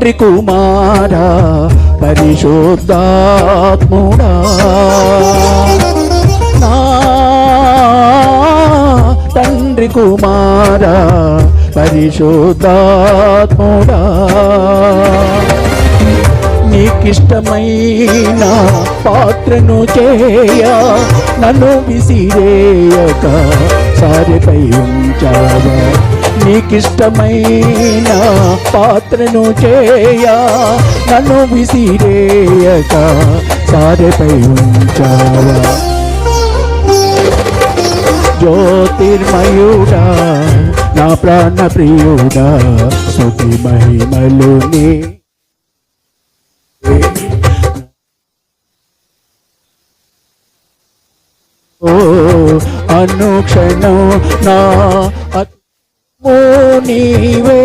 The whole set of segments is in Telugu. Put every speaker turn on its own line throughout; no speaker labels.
తండ్రి కుమారా పరిశుద్ధాత్ముడా. నా తండ్రి కుమారా పరిశుద్ధాత్ముడా. నీకిష్టమైన పాత్రను చేయ నన్ను విసిరేయక సారిపై ఉంచావా? నీకిష్టమైన పాత్రను చేయ నన్ను విసిరేయక సారిపై ఉంచావా? జ్యోతిర్మయుడా నా ప్రాణ ప్రియుడా సుఖి మహిమలు నీ. ఓ అనుక్షణం నా నీవే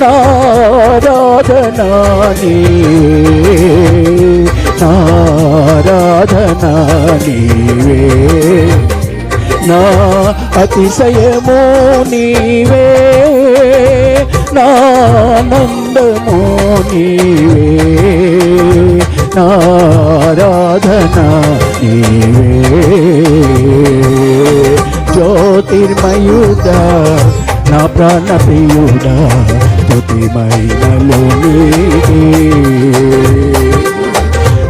నారాధనా నీవే నారాధనా నీవే నా అతిశయము నీవే. నానందము నీవే. నారాధన నీవే జ్యోతిర్మయుడా నా ప్రాణ ప్రియుడా స్తుతిమైనలు నీవే.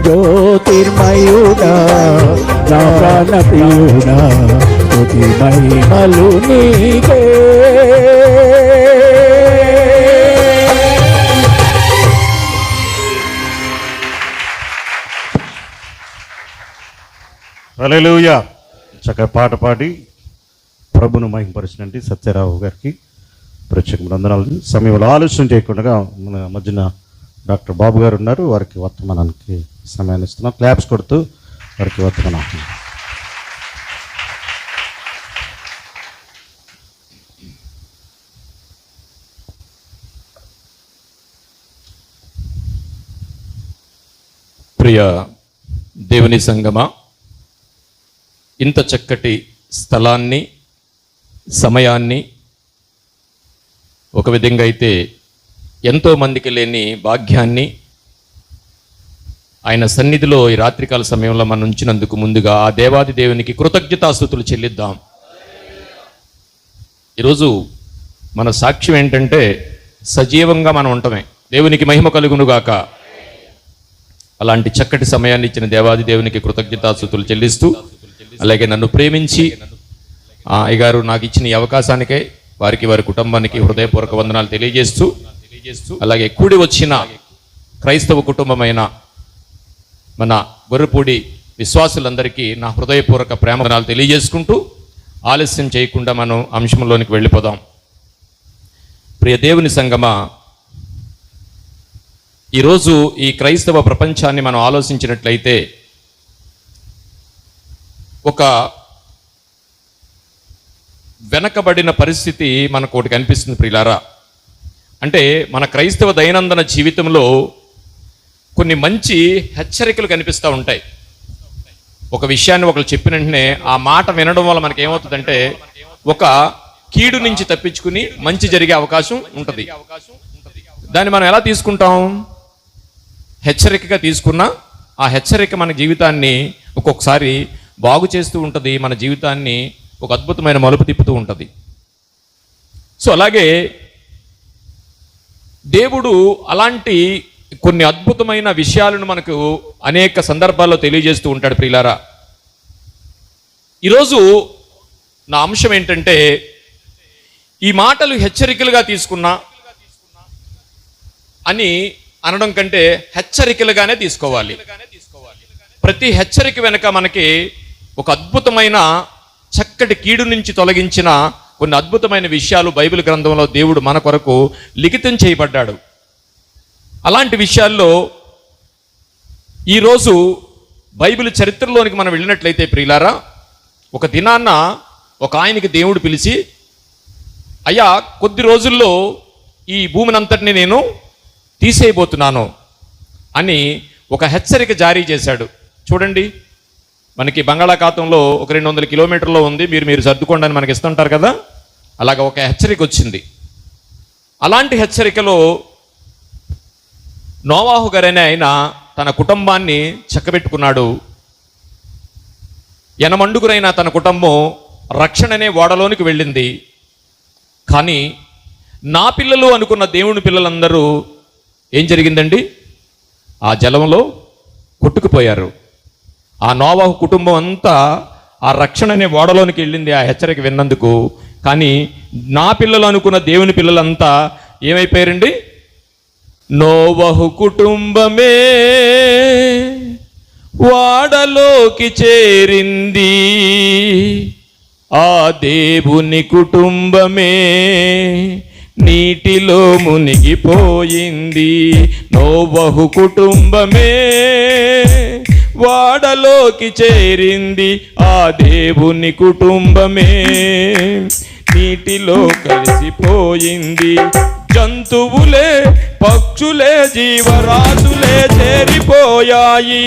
జ్యోతిర్మయుడా నా ప్రాణ ప్రియుడా స్తుతి నీకే
హల్లెలూయా. చక్కగా పాట పాడి ప్రభును మహింపరిచినట్టు సత్యరావు గారికి ప్రత్యేక వందనాలు. సమయంలో ఆలోచన చేయకుండా మన మధ్యన డాక్టర్ బాబు గారు ఉన్నారు. వారికి వర్తమానానికి సమయాన్ని ఇస్తున్నాం. క్లాప్స్ కొడుతూ వారికి వర్తమానం.
ప్రియ దేవుని సంగమ ఇంత చక్కటి స్థలాన్ని సమయాన్ని ఒక విధంగా అయితే ఎంతో మందికి లేని భాగ్యాన్ని ఆయన సన్నిధిలో ఈ రాత్రికాల సమయంలో మనం ఉంచినందుకు ముందుగా ఆ దేవాది దేవునికి కృతజ్ఞతాస్థుతులు చెల్లిద్దాం. ఈరోజు మన సాక్ష్యం ఏంటంటే సజీవంగా మనం ఉండటమే దేవునికి మహిమ కలుగునుగాక. అలాంటి చక్కటి సమయాన్ని ఇచ్చిన దేవాది దేవునికి కృతజ్ఞతాస్థుతులు చెల్లిస్తూ అలాగే నన్ను ప్రేమించి అయ్యగారు నాకు ఇచ్చిన ఈ వారికి వారి కుటుంబానికి హృదయపూర్వక వందనాలు తెలియజేస్తూ అలాగే కూడి వచ్చిన క్రైస్తవ కుటుంబమైన మన గొర్రెపూడి విశ్వాసులందరికీ నా హృదయపూర్వక ప్రేమనాలు తెలియజేసుకుంటూ ఆలస్యం చేయకుండా మనం అంశంలోనికి వెళ్ళిపోదాం. ప్రియ దేవుని ఈరోజు ఈ క్రైస్తవ ప్రపంచాన్ని మనం ఆలోచించినట్లయితే ఒక వెనకబడిన పరిస్థితి మనకు ఒకటి కనిపిస్తుంది ప్రిలారా అంటే మన క్రైస్తవ దైనందిన జీవితంలో కొన్ని మంచి హెచ్చరికలు కనిపిస్తూ ఉంటాయి. ఒక విషయాన్ని ఒకరు చెప్పిన వెంటనే ఆ మాట వినడం వల్ల మనకి ఏమవుతుందంటే ఒక కీడు నుంచి తప్పించుకుని మంచి జరిగే అవకాశం ఉంటుంది. దాన్ని మనం ఎలా తీసుకుంటాం? హెచ్చరికగా తీసుకున్నా ఆ హెచ్చరిక మన జీవితాన్ని ఒక్కొక్కసారి బాగు చేస్తూ ఉంటుంది మన జీవితాన్ని ఒక అద్భుతమైన మలుపు తిప్పుతూ ఉంటుంది. సో అలాగే దేవుడు అలాంటి కొన్ని అద్భుతమైన విషయాలను మనకు అనేక సందర్భాల్లో తెలియజేస్తూ ఉంటాడు ప్రియులారా. ఈరోజు నా అంశం ఏంటంటే ఈ మాటలు హెచ్చరికలుగా తీసుకున్నా అని అనడం కంటే హెచ్చరికలుగానే తీసుకోవాలి. ప్రతి హెచ్చరిక వెనుక మనకి ఒక అద్భుతమైన చక్కటి కీడు నుంచి తొలగించిన కొన్ని అద్భుతమైన విషయాలు బైబిల్ గ్రంథంలో దేవుడు మన కొరకు లిఖితం చేయబడ్డాడు. అలాంటి విషయాల్లో ఈరోజు బైబిల్ చరిత్రలోనికి మనం వెళ్ళినట్లయితే ప్రియులారా ఒక దినాన్న ఒక ఆయనకి దేవుడు పిలిచి అయ్యా కొద్ది రోజుల్లో ఈ భూమినంతటిని నేను తీసేయబోతున్నాను అని ఒక హెచ్చరిక జారీ చేశాడు. చూడండి మనకి బంగాళాఖాతంలో ఒక రెండు వందల కిలోమీటర్లో ఉంది. మీరు మీరు సర్దుకోండి అని మనకి ఇస్తుంటారు కదా? అలాగ ఒక హెచ్చరిక వచ్చింది. అలాంటి హెచ్చరికలో నోవాహు గారనే ఆయన తన కుటుంబాన్ని చక్కబెట్టుకున్నాడు. ఎనమండుగురైన తన కుటుంబం రక్షణనే ఓడలోనికి వెళ్ళింది. కానీ నా పిల్లలు అనుకున్న దేవుని పిల్లలందరూ ఏం జరిగిందండి? ఆ జలంలో కొట్టుకుపోయారు. ఆ నోవాహు కుటుంబం అంతా ఆ రక్షణ అనే ఓడలోనికి వెళ్ళింది ఆ హెచ్చరిక విన్నందుకు. కానీ నా పిల్లలు అనుకున్న దేవుని పిల్లలంతా ఏమైపోయారండి? నోవహు కుటుంబమే వాడలోకి చేరింది. ఆ దేవుని కుటుంబమే నీటిలో మునిగిపోయింది. నోవహు కుటుంబమే వాడలోకి చేరింది ఆ దేవుని కుటుంబమే. నీటిలో కలిసిపోయింది. జంతువులే పక్షులే జీవరాశులే చేరిపోయాయి.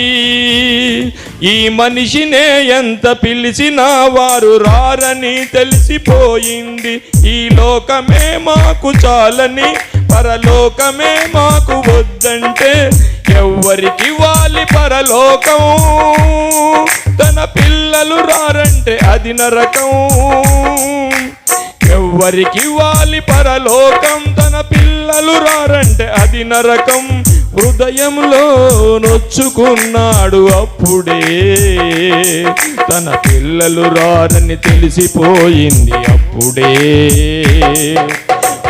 ఈ మనిషినే ఎంత పిలిచినా వారు రారని తెలిసిపోయింది. ఈ లోకమే మాకు చాలని పరలోకమే మాకు వద్దంటే ఎవ్వరికి వాలి పరలోకం. తన పిల్లలు రారంటే అది నరకం. ఎవ్వరికి వాలి పరలోకం. తన పిల్లలు రారంటే అది నరకం. హృదయంలో నొచ్చుకున్నాడు అప్పుడే. తన పిల్లలు రారని తెలిసిపోయింది అప్పుడే.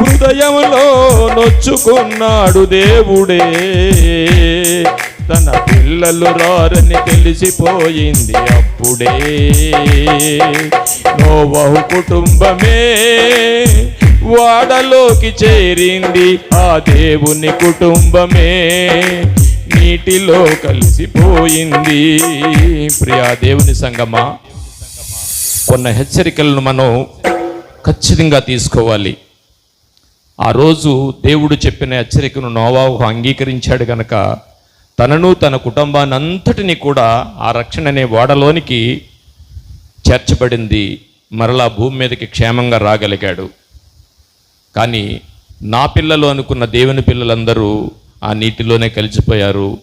హృదయంలో నొచ్చుకున్నాడు దేవుడే. తన పిల్లలు రారని తెలిసిపోయింది అప్పుడే. నోవహు కుటుంబమే వాడలోకి చేరింది ఆ దేవుని కుటుంబమే. నీటిలో కలిసిపోయింది. ప్రియా దేవుని సంగమా కొన్న హెచ్చరికలను మనం ఖచ్చితంగా తీసుకోవాలి. ఆ రోజు దేవుడు చెప్పిన హెచ్చరికను నోవాహు అంగీకరించాడు గనక తనను తన కుటుంబాన్ని అంతటిని కూడా ఆ రక్షణ అనే ఓడలోనికి చేర్చబడింది. మరలా భూమి మీదకి క్షేమంగా రాగలిగాడు. కానీ నా పిల్లలు అనుకున్న దేవుని పిల్లలందరూ ఆ నీటిలోనే కలిసిపోయారు.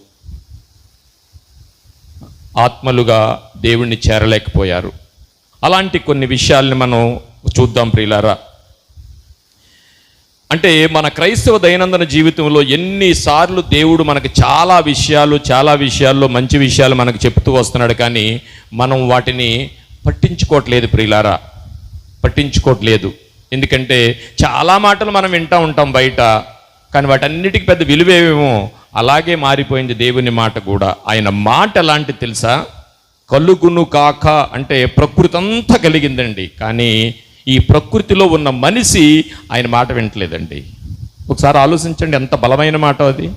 ఆత్మలుగా దేవుణ్ణి చేరలేకపోయారు. అలాంటి కొన్ని విషయాల్ని మనం చూద్దాం ప్రియులారా. అంటే మన క్రైస్తవ దైనందిన జీవితంలో ఎన్నిసార్లు దేవుడు మనకి చాలా విషయాలు చాలా విషయాల్లో మంచి విషయాలు మనకు చెప్తూ వస్తున్నాడు కానీ మనం వాటిని పట్టించుకోవట్లేదు ప్రియులారా. పట్టించుకోవట్లేదు. ఎందుకంటే చాలా మాటలు మనం వింటూ ఉంటాం బయట కానీ వాటన్నిటికీ పెద్ద విలువేమో అలాగే మారిపోయింది దేవుని మాట కూడా. ఆయన మాట ఎలాంటి తెలుసా? కలుగును కాక అంటే ప్రకృతి అంతా కలిగిందండి. కానీ ఈ ప్రకృతిలో ఉన్న మనిషి ఆయన మాట వింటలేదండి. ఒకసారి ఆలోచించండి ఎంత బలమైన మాట అది.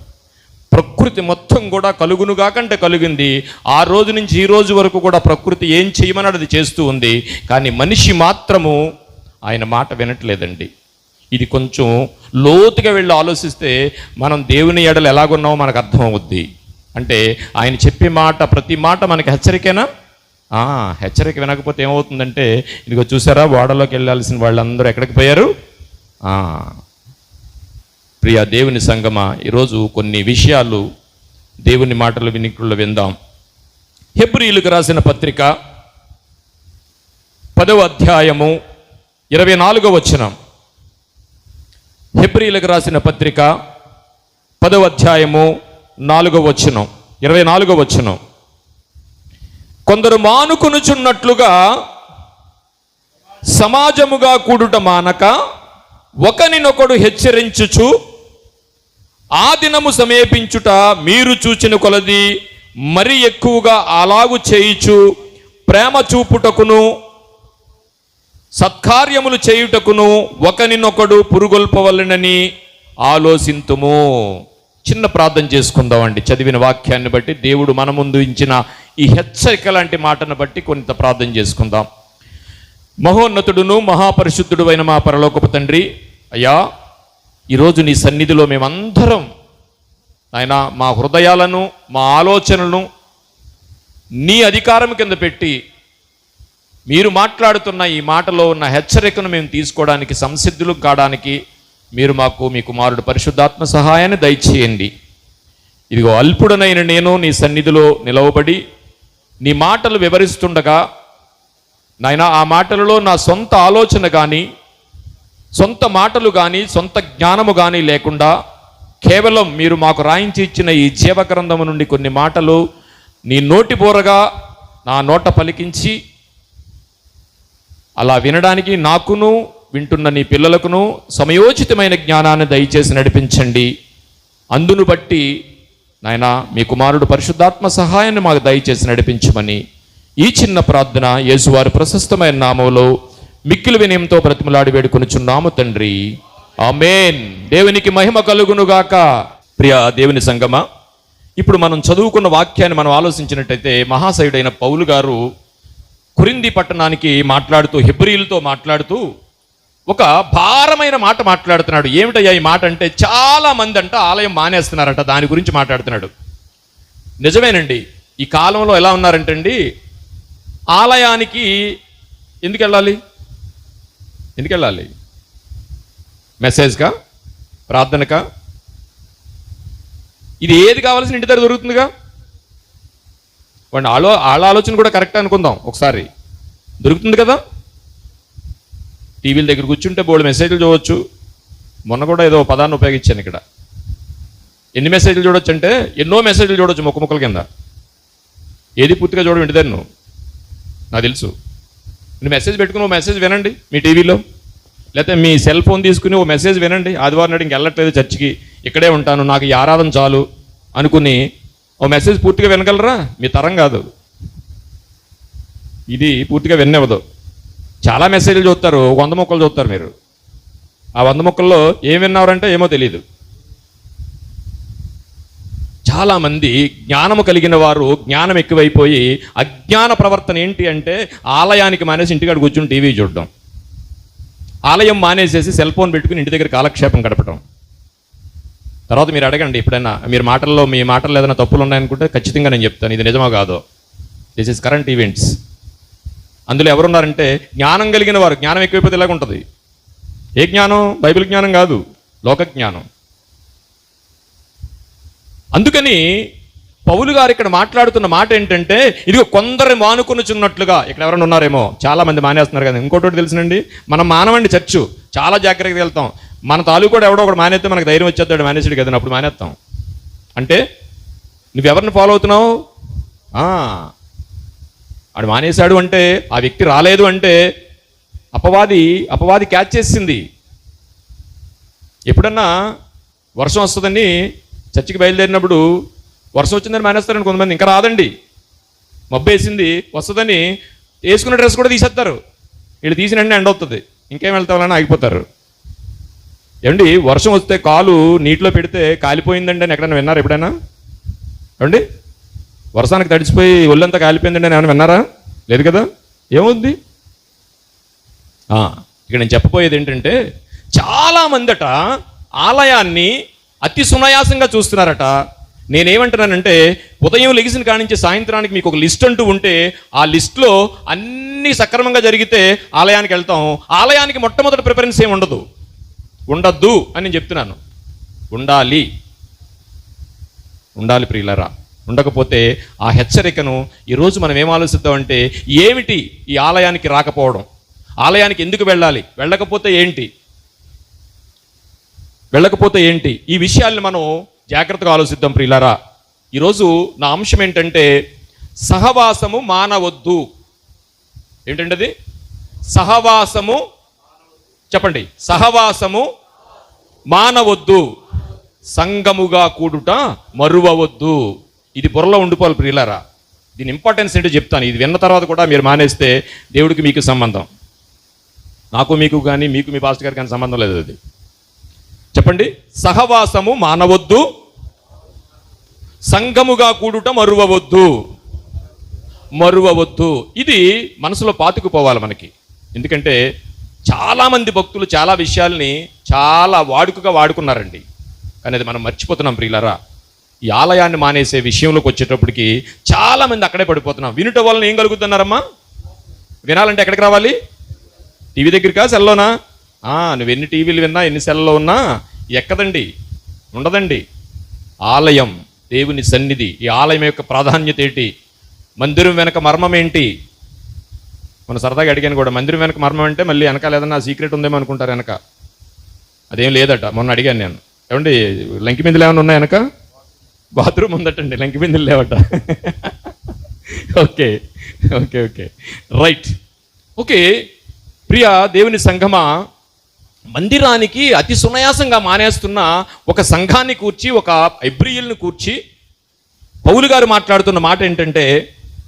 ప్రకృతి మొత్తం కూడా కలుగును కాకంటే కలిగింది. ఆ రోజు నుంచి ఈ రోజు వరకు కూడా ప్రకృతి ఏం చేయమన్నాడు అది చేస్తూ ఉంది. కానీ మనిషి మాత్రము ఆయన మాట వినట్లేదండి. ఇది కొంచెం లోతుగా వెళ్ళి ఆలోచిస్తే మనం దేవుని ఎడలు ఎలాగున్నామో మనకు అర్థమవుద్ది. అంటే ఆయన చెప్పే మాట ప్రతి మాట మనకి హెచ్చరికేనా? హెచ్చరిక వినకపోతే ఏమవుతుందంటే ఇదిగో చూసారా ఓడలోకి వెళ్ళాల్సిన వాళ్ళందరూ ఎక్కడికి పోయారు? ప్రియా ప్రియ దేవుని సంగమ ఈరోజు కొన్ని విషయాలు దేవుని మాటలు వినికుళ్ళు విందాం. హెబ్రియులకు రాసిన పత్రిక పదవ అధ్యాయము ఇరవై నాలుగో వచనం. హెబ్రిలకు రాసిన పత్రిక పదవ అధ్యాయము నాలుగో వచనం. ఇరవై నాలుగో వచనం. కొందరు మానుకొనుచున్నట్లుగా సమాజముగా కూడుట మానక ఒకనినొకడు హెచ్చరించుచు ఆ దినము సమీపించుట మీరు చూచిన కొలది మరి ఎక్కువగా అలాగు చేయుచు ప్రేమ చూపుటకును సత్కార్యములు చేయుటకును ఒకనినొకడు పురుగొల్పవలనని ఆలోచింతుము. చిన్న ప్రార్థన చేసుకుందామండి. చదివిన వాక్యాన్ని బట్టి దేవుడు మన ముందు ఇచ్చిన ఈ హెచ్చరిక లాంటి మాటను బట్టి కొంత ప్రార్థన చేసుకుందాం. మహోన్నతుడును మహాపరిశుద్ధుడు అయిన మా పరలోకపు తండ్రి అయ్యా ఈరోజు నీ సన్నిధిలో మేమందరం ఆయన మా హృదయాలను మా ఆలోచనలను నీ అధికారం కింద పెట్టి మీరు మాట్లాడుతున్న ఈ మాటలో ఉన్న హెచ్చరికను మేము తీసుకోవడానికి సంసిద్ధులు కావడానికి మీరు మాకు మీ కుమారుడు పరిశుద్ధాత్మ సహాయాన్ని దయచేయండి. ఇదిగో అల్పుడనైన నేను నీ సన్నిధిలో నిలవబడి నీ మాటలు వివరిస్తుండగా నాయన ఆ మాటలలో నా సొంత ఆలోచన కానీ సొంత మాటలు కానీ సొంత జ్ఞానము కానీ లేకుండా కేవలం మీరు మాకు రాయించి ఇచ్చిన ఈ జీవగ్రంథము నుండి కొన్ని మాటలు నీ నోటి బోరగా నా నోట పలికించి అలా వినడానికి నాకును వింటున్న నీ పిల్లలకును సమయోచితమైన జ్ఞానాన్ని దయచేసి నడిపించండి. అందును బట్టి నాయన మీ కుమారుడు పరిశుద్ధాత్మ సహాయాన్ని మాకు దయచేసి నడిపించమని ఈ చిన్న ప్రార్థన యేసువారి ప్రశస్తమైన నామంలో మిక్కిలి వినయంతో బ్రతిమలాడి వేడుకొనుచున్నాము తండ్రి. ఆమెన్. దేవునికి మహిమ కలుగునుగాక. ప్రియ దేవుని సంగమ ఇప్పుడు మనం చదువుకున్న వాక్యాన్ని మనం ఆలోచించినట్టయితే మహాశయుడైన పౌలు గారు కురింది పట్టణానికి మాట్లాడుతూ హెబ్రిలతో మాట్లాడుతూ ఒక భారమైన మాట మాట్లాడుతున్నాడు. ఏమిటయ్యా ఈ మాట అంటే చాలా మంది అంట ఆలయం మానేస్తున్నారంట దాని గురించి మాట్లాడుతున్నాడు. నిజమేనండి ఈ కాలంలో ఎలా ఉన్నారంటే అండి ఆలయానికి ఎందుకు వెళ్ళాలి? ఎందుకు వెళ్ళాలి? మెసేజ్కా? ప్రార్థనకా? ఇది ఏది కావాల్సిన ఇంటి దగ్గర దొరుకుతుందిగా? వాడిని ఆలో వాళ్ళ ఆలోచన కూడా కరెక్ట్ అనుకుందాం ఒకసారి. దొరుకుతుంది కదా? టీవీల దగ్గర కూర్చుంటే బోర్డు మెసేజ్లు చూడవచ్చు మొన్న కూడా ఏదో పదాన్ని ఉపయోగించాను ఇక్కడ. ఎన్ని మెసేజ్లు చూడొచ్చు అంటే ఎన్నో మెసేజ్లు చూడొచ్చు ముక్క ముక్కల కింద. ఏది పూర్తిగా చూడడం ఇంటి దగ్గర నువ్వు. నాకు తెలుసు. నువ్వు మెసేజ్ పెట్టుకుని ఓ మెసేజ్ వినండి మీ టీవీలో. లేకపోతే మీ సెల్ ఫోన్ తీసుకుని ఓ మెసేజ్ వినండి. ఆదివారం నాడు ఇంకెళ్ళట్లేదు చర్చికి. ఇక్కడే ఉంటాను. నాకు ఈ ఆరాధన చాలు అనుకుని ఓ మెసేజ్ పూర్తిగా వినగలరా? మీ తరం కాదు. ఇది పూర్తిగా విన్నవదు చాలా మెసేజ్లు చూస్తారు వంద మొక్కలు చూస్తారు మీరు. ఆ వంద మొక్కల్లో ఏం విన్నారంటే ఏమో తెలియదు చాలా మంది జ్ఞానము కలిగిన వారు జ్ఞానం ఎక్కువైపోయి అజ్ఞాన ప్రవర్తన ఏంటి అంటే ఆలయానికి మానేసి ఇంటికాడ కూర్చుని టీవీ చూడడం. ఆలయం మానేసేసి సెల్ ఫోన్ పెట్టుకుని ఇంటి దగ్గర కాలక్షేపం గడపడం తర్వాత మీరు అడగండి ఎప్పుడైనా మీరు మాటల్లో మీ మాటల్లో ఏదైనా తప్పులు ఉన్నాయనుకుంటే ఖచ్చితంగా నేను చెప్తాను. ఇది నిజమో కాదో? దిస్ ఇస్ కరెంట్ ఈవెంట్స్ అందులో ఎవరున్నారంటే జ్ఞానం కలిగిన వారు జ్ఞానం ఎక్కువైపోతే ఇలాగ ఉంటుంది ఏ జ్ఞానం? బైబిల్ జ్ఞానం కాదు. లోక జ్ఞానం. అందుకని పౌలు గారు ఇక్కడ మాట్లాడుతున్న మాట ఏంటంటే ఇదిగో కొందరు మానుకొనుచున్నట్లుగా ఇక్కడ ఎవరైనా ఉన్నారేమో చాలా మంది మానేస్తున్నారు కదా ఇంకోటి తెలుసునండి మనం మానవండి చర్చు చాలా జాగ్రత్తగా వెళ్తాం. మన తాలూకు కూడా ఎవడో ఒకడు మానేస్తే మనకు ధైర్యం వచ్చేస్తాడు మానేసాడు కదా అప్పుడు మానేస్తాం. అంటే నువ్వెవరిని ఫాలో అవుతున్నావు? ఆడు మానేశాడు అంటే ఆ వ్యక్తి రాలేదు అంటే అపవాది అపవాది క్యాచ్ చేసింది. ఎప్పుడన్నా వర్షం వస్తుందని చర్చికి బయలుదేరినప్పుడు వర్షం వచ్చిందని మానేస్తారని కొంతమంది ఇంకా రాదండి. మబ్బు వేసింది వస్తుందని వేసుకున్న డ్రెస్ కూడా తీసేస్తారు. వీళ్ళు తీసిన వెంటనే ఎండ వస్తుంది ఇంకేం వెళ్తామని ఆగిపోతారు. ఏమండి వర్షం వస్తే కాలు నీటిలో పెడితే కాలిపోయిందండి అని ఎక్కడైనా విన్నారా ఎప్పుడైనా? ఏమండి వర్షానికి తడిచిపోయి ఒళ్ళంతా కాలిపోయిందండి అని ఏమైనా విన్నారా? లేదు కదా? ఏమవుద్ది ఇక్కడ నేను చెప్పబోయేది ఏంటంటే చాలా మందట ఆలయాన్ని అతి సునాయాసంగా చూస్తున్నారట. నేనేమంటున్నానంటే ఉదయం లెగిసిన కానించి సాయంత్రానికి మీకు ఒక లిస్ట్ అంటూ ఉంటే ఆ లిస్ట్లో అన్ని సక్రమంగా జరిగితే ఆలయానికి వెళ్తాం. ఆలయానికి మొట్టమొదటి ప్రిఫరెన్స్ ఏమి ఉండదు. ఉండద్దు అని నేను చెప్తున్నాను. ఉండాలి. ఉండాలి ప్రియులరా. ఉండకపోతే ఆ హెచ్చరికను ఈరోజు మనం ఏం ఆలోచిద్దామంటే ఏమిటి ఈ ఆలయానికి రాకపోవడం? ఆలయానికి ఎందుకు వెళ్ళాలి? వెళ్ళకపోతే ఏంటి? వెళ్ళకపోతే ఏంటి? ఈ విషయాల్ని మనం జాగ్రత్తగా ఆలోచిద్దాం ప్రియులారా. ఈరోజు నా అంశం ఏంటంటే సహవాసము మానవద్దు. ఏంటంటే అది సహవాసము చెప్పండి. సహవాసము మానవద్దు. సంగముగా కూడుట మరువవద్దు. ఇది బుర్రలో ఉండిపోవాలి ప్రియులారా. దీని ఇంపార్టెన్స్ ఏంటో చెప్తాను. ఇది విన్న తర్వాత కూడా మీరు మానేస్తే దేవుడికి మీకు సంబంధం. నాకు మీకు కానీ మీకు మీ పాస్టర్ గారికి కానీ సంబంధం లేదు అది. చెప్పండి. సహవాసము మానవద్దు. సంఘముగా కూడుట మరువవద్దు. మరువవద్దు. ఇది మనసులో పాతుకుపోవాలి మనకి. ఎందుకంటే చాలామంది భక్తులు చాలా విషయాల్ని చాలా వాడుకగా వాడుకున్నారండి. కానీ అది మనం మర్చిపోతున్నాం ప్రియులరా. ఈ ఆలయాన్ని మానేసే విషయంలోకి వచ్చేటప్పటికి చాలామంది అక్కడే పడిపోతున్నాం. వినుట వలన ఏం కలుగుతున్నారమ్మా? వినాలంటే ఎక్కడికి రావాలి? టీవీ దగ్గరికా? సెల్లోనా? నువ్వు ఎన్ని టీవీలు విన్నా ఎన్ని సెల్లో ఉన్నా ఎక్కదండి. ఉండదండి. ఆలయం దేవుని సన్నిధి. ఈ ఆలయం యొక్క ప్రాధాన్యత ఏంటి? మందిరం వెనక మర్మం ఏంటి? మన సరదాగా అడిగాను కూడా మందిరం వెనక మర్మం అంటే మళ్ళీ వెనకాల ఏదన్నా సీక్రెట్ ఉందేమో అనుకుంటారు వెనక. అదేం లేదట మొన్న అడిగాను నేను. ఏమండి లంకి బిందులు ఏమైనా ఉన్నాయి వెనక? బాత్రూమ్ ఉందటండి లంకి బిందులు లేవట. Okay okay okay. Right okay ప్రియ దేవుని సంఘమా మందిరానికి అతి సునాయాసంగా మానేస్తున్న ఒక సంఘాన్ని కూర్చి ఒక ఎబ్రియుల్ని కూర్చి పౌలు గారు మాట్లాడుతున్న మాట ఏంటంటే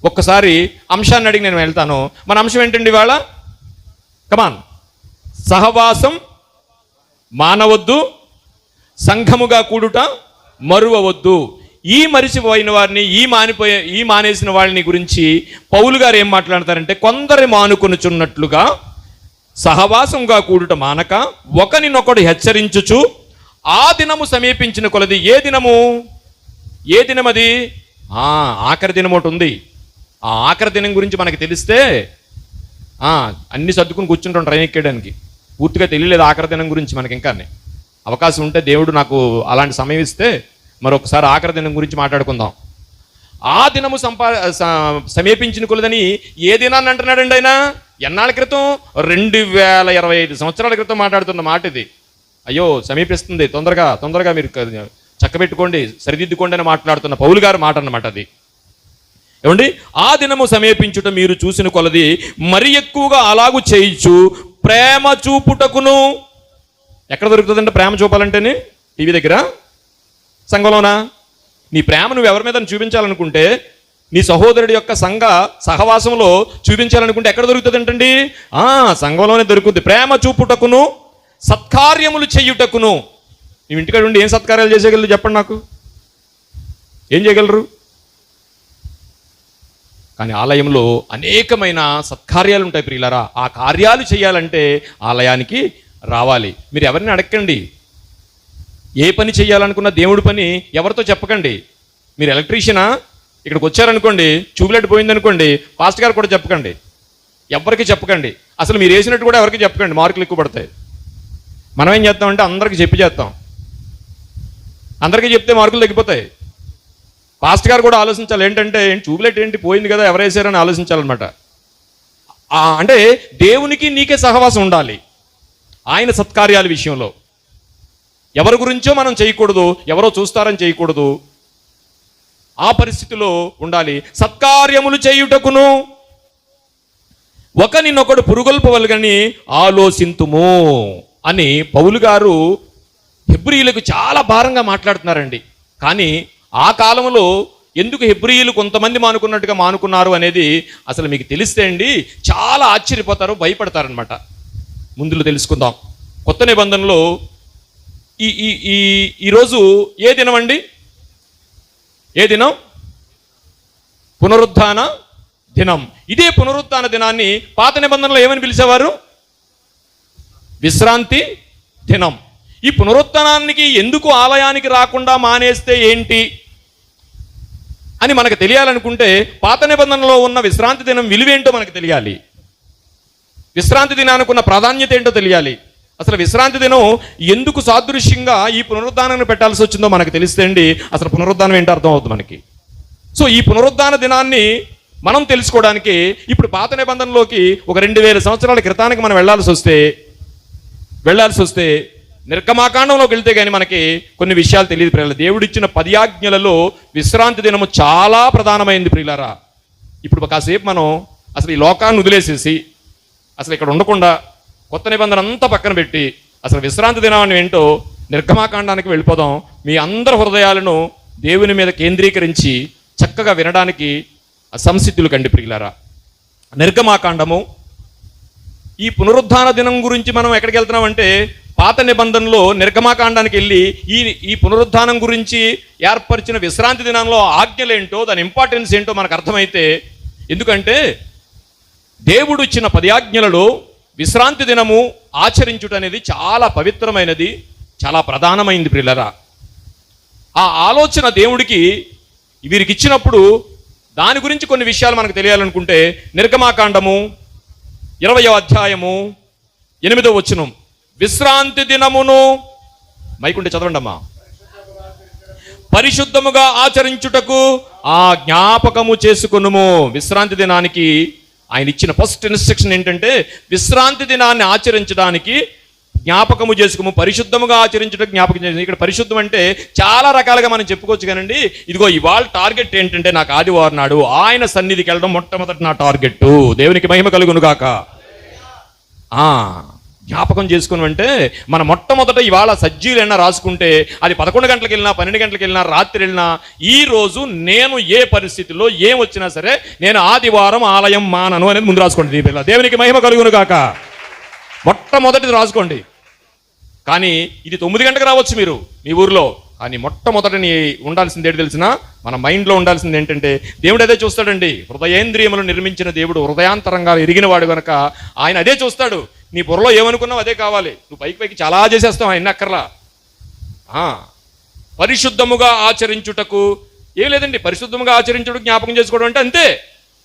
ఒక్కసారి అంశాన్ని అడిగి నేను వెళ్తాను. మన అంశం ఏంటండి ఇవాళ? కమాన్ సహవాసం మానవద్దు సంఘముగా కూడుట మరువవద్దు. ఈ మరిచిపోయిన వారిని ఈ మానిపోయే ఈ మానేసిన వాళ్ళని గురించి పౌలు గారు ఏం మాట్లాడతారంటే కొందరి మానుకొనుచున్నట్లుగా సహవాసంగా కూడుట మానక ఒకనినొకడు హెచ్చరించుచు ఆ దినము సమీపించిన కొలది ఏ దినము? ఏ దినమది? ఆఖరి దినం ఒకటి ఉంది ఆ ఆఖరి దినం గురించి మనకి తెలిస్తే అన్ని సర్దుకుని కూర్చుంటాం ట్రైన్ ఎక్కేయడానికి. పూర్తిగా తెలియలేదు ఆఖరి దినం గురించి మనకి ఇంకా అవకాశం ఉంటే దేవుడు నాకు అలాంటి సమయం ఇస్తే మరొకసారి ఆఖరి దినం గురించి మాట్లాడుకుందాం. ఆ దినము సంపా సమీపించిన కొలదని ఏ దినాన్ని అంటున్నాడండి ఆయన? ఎన్నాళ్ళ క్రితం? రెండు వేల ఇరవై ఐదు సంవత్సరాల క్రితం మాట్లాడుతున్న మాట ఇది. అయ్యో సమీపిస్తుంది. తొందరగా తొందరగా మీరు చక్కబెట్టుకోండి సరిదిద్దుకోండి అని మాట్లాడుతున్న పౌలు గారు మాట అన్నమాట అది. ఏమండి? ఆ దినము సమీపించుట మీరు చూసిన కొలది మరి ఎక్కువగా అలాగు చేయించు ప్రేమ చూపుటకును. ఎక్కడ దొరుకుతుందంటే ప్రేమ చూపాలంటేనే? టీవీ దగ్గర? సంఘంలోనా? నీ ప్రేమ నువ్వు ఎవరి మీద చూపించాలనుకుంటే నీ సహోదరుడి యొక్క సంఘ సహవాసంలో చూపించాలనుకుంటే ఎక్కడ దొరుకుతుందంటండి? ఆ సంఘంలోనే దొరుకుతుంది. ప్రేమ చూపుటకును సత్కార్యములు చెయ్యుటకును నువ్వు ఇంటికాడ ఉండి ఏం సత్కార్యాలు చేసేయగలరు చెప్పండి నాకు? ఏం చేయగలరు? కానీ ఆలయంలో అనేకమైన సత్కార్యాలు ఉంటాయి ప్రియులరా. ఆ కార్యాలు చేయాలంటే ఆలయానికి రావాలి. మీరు ఎవరిని అడగండి? ఏ పని చేయాలనుకున్న దేవుడి పని ఎవరితో చెప్పకండి? మీరు ఎలక్ట్రీషియనా? ఇక్కడికి వచ్చారనుకోండి చూపులెట్ పోయిందనుకోండి పాస్ట్ గారు కూడా చెప్పకండి. ఎవరికి చెప్పకండి? అసలు మీరు వేసినట్టు కూడా ఎవరికి చెప్పకండి? మార్కులు ఎక్కువ పడతాయి. మనం ఏం చేస్తామంటే అందరికి చెప్పి చేస్తాం. అందరికీ చెప్తే మార్కులు తగ్గిపోతాయి. పాస్ట్ గారు కూడా ఆలోచించాలి. ఏంటంటే ట్యూబ్లైట్ ఏంటి? పోయింది కదా ఎవరేసారని ఆలోచించాలన్నమాట. అంటే దేవునికి నీకే సహవాసం ఉండాలి. ఆయన సత్కార్యాల విషయంలో. ఎవరి గురించో మనం చేయకూడదు ఎవరో చూస్తారని చేయకూడదు. ఆ పరిస్థితిలో ఉండాలి. సత్కార్యములు చేయుటకును ఒకనినొకడు పురుగొల్పవలగని ఆలోచింతుము అని పౌలు గారు హెబ్రియులకు చాలా భారంగా మాట్లాడుతున్నారండి. కానీ ఆ కాలంలో ఎందుకు హెబ్రియులు కొంతమంది మానుకున్నట్టుగా మానుకున్నారు అనేది అసలు మీకు తెలిస్తే అండి చాలా ఆశ్చర్యపోతారు భయపడతారనమాట ముందులో తెలుసుకుందాం. కొత్త నిబంధనలో ఈ ఈ ఈ ఈరోజు ఏ దినం అండి? ఏ దినం? పునరుద్ధాన దినం. ఇదే పునరుత్థాన దినాన్ని పాత నిబంధనలో ఏమని పిలిచేవారు? విశ్రాంతి దినం. ఈ పునరుత్నానికి ఎందుకు ఆలయానికి రాకుండా మానేస్తే ఏంటి? అని మనకు తెలియాలనుకుంటే పాత నిబంధనలో ఉన్న విశ్రాంతి దినం విలువేంటో మనకు తెలియాలి. విశ్రాంతి దినానికి ఉన్న ప్రాధాన్యత ఏంటో తెలియాలి. అసలు విశ్రాంతి దినం ఎందుకు సాదృశ్యంగా ఈ పునరుద్ధానాన్ని పెట్టాల్సి వచ్చిందో మనకు తెలిస్తే అండి అసలు పునరుద్ధానం ఏంటో అర్థం అవుతుంది మనకి. సో ఈ పునరుద్ధాన దినాన్ని మనం తెలుసుకోవడానికి ఇప్పుడు పాత నిబంధనలోకి ఒక రెండు వేల సంవత్సరాల క్రితానికి మనం వెళ్ళాల్సి వస్తే వెళ్ళాల్సి వస్తే నిర్గమాకాండంలోకి వెళ్తే కానీ మనకి కొన్ని విషయాలు తెలియదు ప్రియుల దేవుడిచ్చిన పది ఆజ్ఞలలో విశ్రాంతి దినము చాలా ప్రధానమైంది ప్రియులారా. ఇప్పుడు కాసేపు మనం అసలు ఈ లోకాన్ని వదిలేసేసి అసలు ఇక్కడ ఉండకుండా కొత్త నిబంధన అంతా పక్కన పెట్టి అసలు విశ్రాంతి దినాన్ని ఏంటో నిర్గమాకాండానికి వెళ్ళిపోదాం. మీ అందరి హృదయాలను దేవుని మీద కేంద్రీకరించి చక్కగా వినడానికి సంసిద్ధులు కండి ప్రియులారా. నిర్గమాకాండము ఈ పునరుద్ధాన దినం గురించి మనం ఎక్కడికి వెళ్తున్నామంటే పాత నిబంధనలో నిర్గమాకాండానికి వెళ్ళి ఈ ఈ పునరుద్ధానం గురించి ఏర్పరిచిన విశ్రాంతి దినంలో ఆజ్ఞలేంటో దాని ఇంపార్టెన్స్ ఏంటో మనకు అర్థమైతే ఎందుకంటే దేవుడు ఇచ్చిన పది ఆజ్ఞలలో విశ్రాంతి దినము ఆచరించుట అనేది చాలా పవిత్రమైనది చాలా ప్రధానమైంది ప్రిల్లరా ఆ ఆలోచన దేవుడికి వీరికి ఇచ్చినప్పుడు దాని గురించి కొన్ని విషయాలు మనకు తెలియాలనుకుంటే నిర్గమాకాండము ఇరవయో అధ్యాయము ఎనిమిదో వచనం. విశ్రాంతి దినమును మైకుంటే చదవండి అమ్మా పరిశుద్ధముగా ఆచరించుటకు ఆ జ్ఞాపకము చేసుకునుము. విశ్రాంతి దినానికి ఆయన ఇచ్చిన ఫస్ట్ ఇన్స్ట్రక్షన్ ఏంటంటే విశ్రాంతి దినాన్ని ఆచరించడానికి జ్ఞాపకము చేసుకుము. పరిశుద్ధముగా ఆచరించడం జ్ఞాపకం చేసి ఇక్కడ పరిశుద్ధం అంటే చాలా రకాలుగా మనం చెప్పుకోవచ్చు కానండి. ఇదిగో ఇవాళ టార్గెట్ ఏంటంటే నాకు ఆదివారం నాడు ఆయన సన్నిధికి వెళ్ళడం మొట్టమొదటి నా టార్గెట్ దేవునికి మహిమ కలుగును కాక జ్ఞాపకం చేసుకుని అంటే మన మొట్టమొదట ఇవాళ సజ్జీలు రాసుకుంటే అది పదకొండు గంటలకు వెళ్ళినా పన్నెండు గంటలకు వెళ్ళినా రాత్రి వెళ్ళినా ఈ రోజు నేను ఏ పరిస్థితిలో ఏం వచ్చినా సరే నేను ఆదివారం ఆలయం మానను అనేది ముందు రాసుకోండి దీపిల్ల దేవునికి మహిమ కలుగును కాక మొట్టమొదటిది రాసుకోండి. కానీ ఇది తొమ్మిది గంటలకు రావచ్చు మీరు మీ ఊర్లో. కానీ మొట్టమొదటిని ఉండాల్సింది ఏంటి తెలిసిన మన మైండ్లో ఉండాల్సింది ఏంటంటే దేవుడు అదే చూస్తాడండి. హృదయేంద్రియములు నిర్మించిన దేవుడు హృదయాంతరంగా ఎరిగిన వాడు కనుక ఆయన అదే చూస్తాడు. నీ బుర్రలో ఏమనుకున్నావు అదే కావాలి. నువ్వు పైకి పైకి చాలా చేసేస్తావు ఆయన అక్కర్లా పరిశుద్ధముగా ఆచరించుటకు ఏం లేదండి పరిశుద్ధముగా ఆచరించుటకు జ్ఞాపకం చేసుకోవడం అంటే అంతే.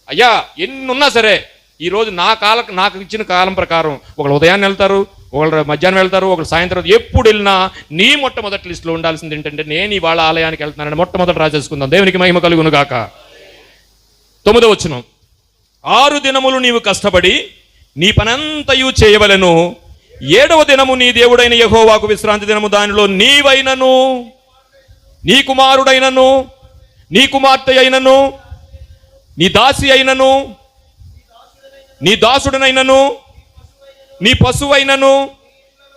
అయ్యా ఎన్ని ఉన్నా సరే ఈరోజు నా కాల నాకు ఇచ్చిన కాలం ప్రకారం ఒకళ్ళు ఉదయాన్నే వెళ్తారు ఒకళ్ళు మధ్యాహ్నం వెళ్తారు ఒకళ్ళు సాయంత్రం ఎప్పుడు వెళ్ళినా నీ మొట్టమొదటి లిస్టులో ఉండాల్సింది ఏంటంటే నేను ఇవాళ ఆలయానికి వెళ్తున్నానని మొట్టమొదటి రాసేసుకుందాం. దేవునికి మహిమ కలుగును గాక. తొమ్మిదో వచ్చిన ఆరు దినములు నీవు కష్టపడి నీ పనంతయు చేయవలెను. ఏడవ దినము నీ దేవుడైన యహోవాకు విశ్రాంతి దినము దానిలో నీవైనను. నీ కుమారుడైనను నీ కుమార్తె అయినను నీ దాసి అయినను నీ దాసుడనైనను నీ పశువైనను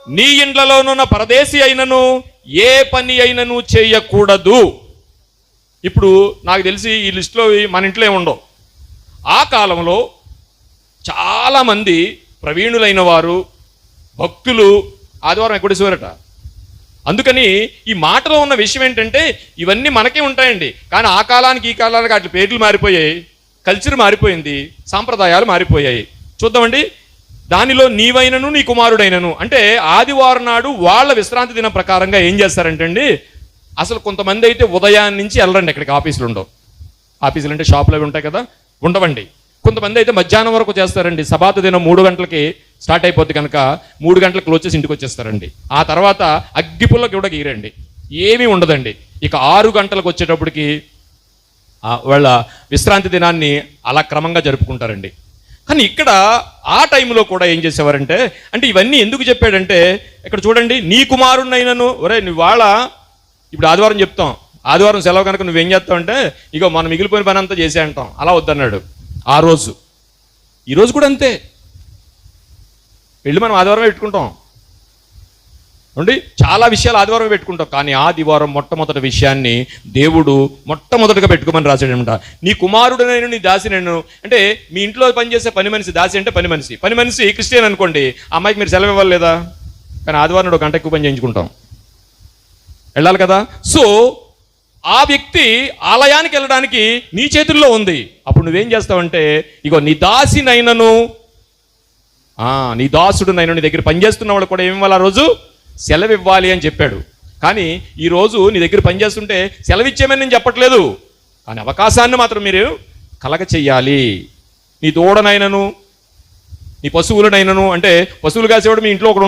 నీ ఇండ్లలోనున్న పరదేశి అయినను ఏ పని అయినను చేయకూడదు. ఇప్పుడు నాకు తెలిసి ఈ లిస్టులో మన ఇంట్లో ఉండవు ఆ కాలంలో చాలామంది ప్రవీణులైన వారు భక్తులు ఆదివారం ఎక్కడేసేవారట అందుకని ఈ మాటలో ఉన్న విషయం ఏంటంటే ఇవన్నీ మనకే ఉంటాయండి. కానీ ఆ కాలానికి ఈ కాలానికి వాటి పేర్లు మారిపోయాయి కల్చర్ మారిపోయింది సాంప్రదాయాలు మారిపోయాయి. చూద్దామండి. దానిలో నీవైనను నీ కుమారుడైనను. అంటే ఆదివారం నాడు వాళ్ళ విశ్రాంతి దినం ప్రకారంగా ఏం చేస్తారంటే అండి అసలు కొంతమంది అయితే ఉదయాన్నించి నుంచి వెళ్ళరండి ఎక్కడికి ఆఫీసులు ఉండవు ఆఫీసులు అంటే షాపులు అవి ఉంటాయి కదా ఉండవండి. కొంతమంది అయితే మధ్యాహ్నం వరకు చేస్తారండి. సబాత దినం మూడు గంటలకి స్టార్ట్ అయిపోద్ది కనుక మూడు గంటలకు క్లోజ్ చేసి ఇంటికి వచ్చేస్తారండి. ఆ తర్వాత అగ్గిపుల్లకి కూడా గీరండి. ఏమీ ఉండదండి. ఇక ఆరు గంటలకు వచ్చేటప్పటికి వాళ్ళ విశ్రాంతి దినాన్ని అలా క్రమంగా జరుపుకుంటారండి. కానీ ఇక్కడ ఆ టైంలో కూడా ఏం చేసేవారంటే అంటే ఇవన్నీ ఎందుకు చెప్పాడంటే ఇక్కడ చూడండి నీ కుమారుణ్ణైనను ఒరే వాళ్ళ ఇప్పుడు ఆదివారం చెప్తాం. ఆదివారం సెలవు కనుక నువ్వేం చేస్తావు అంటే ఇగో మనం మిగిలిపోయిన పని అంతా చేసే అంటాం అలా వద్దన్నాడు. ఆ రోజు. ఈరోజు కూడా అంతే. వెళ్ళి మనం ఆదివారం పెట్టుకుంటాం. అండి చాలా విషయాలు ఆదివారం పెట్టుకుంటాం. కానీ ఆదివారం మొట్టమొదటి విషయాన్ని దేవుడు మొట్టమొదటిగా పెట్టుకోమని రాశాడనమాట. నీ కుమారుడనైన నీ దాసి నేను అంటే మీ ఇంట్లో పనిచేసే పని మనిషి దాసి అంటే పని మనిషి. పని మనిషి క్రిస్టియన్ అనుకోండి. అమ్మాయికి మీరు సెలవు ఇవ్వాలి కానీ ఆదివారం ఒక గంట ఎక్కువ పని చేయించుకుంటాం. వెళ్ళాలి కదా? సో ఆ వ్యక్తి ఆలయానికి వెళ్ళడానికి నీ చేతుల్లో ఉంది. అప్పుడు నువ్వేం చేస్తావంటే ఇగో నీ దాసినైనను నీ దాసుడు నైనా నీ దగ్గర పనిచేస్తున్న వాళ్ళు కూడా ఏమివ్వాలి ఆ రోజు? సెలవు ఇవ్వాలి అని చెప్పాడు. కానీ ఈరోజు నీ దగ్గర పనిచేస్తుంటే సెలవు ఇచ్చేమని నేను చెప్పట్లేదు. కానీ అవకాశాన్ని మాత్రం మీరు కలగ చెయ్యాలి నీ దూడనైనను నీ పశువులనైనను అంటే పశువులు కాసేవాడు మీ ఇంట్లో ఒకడు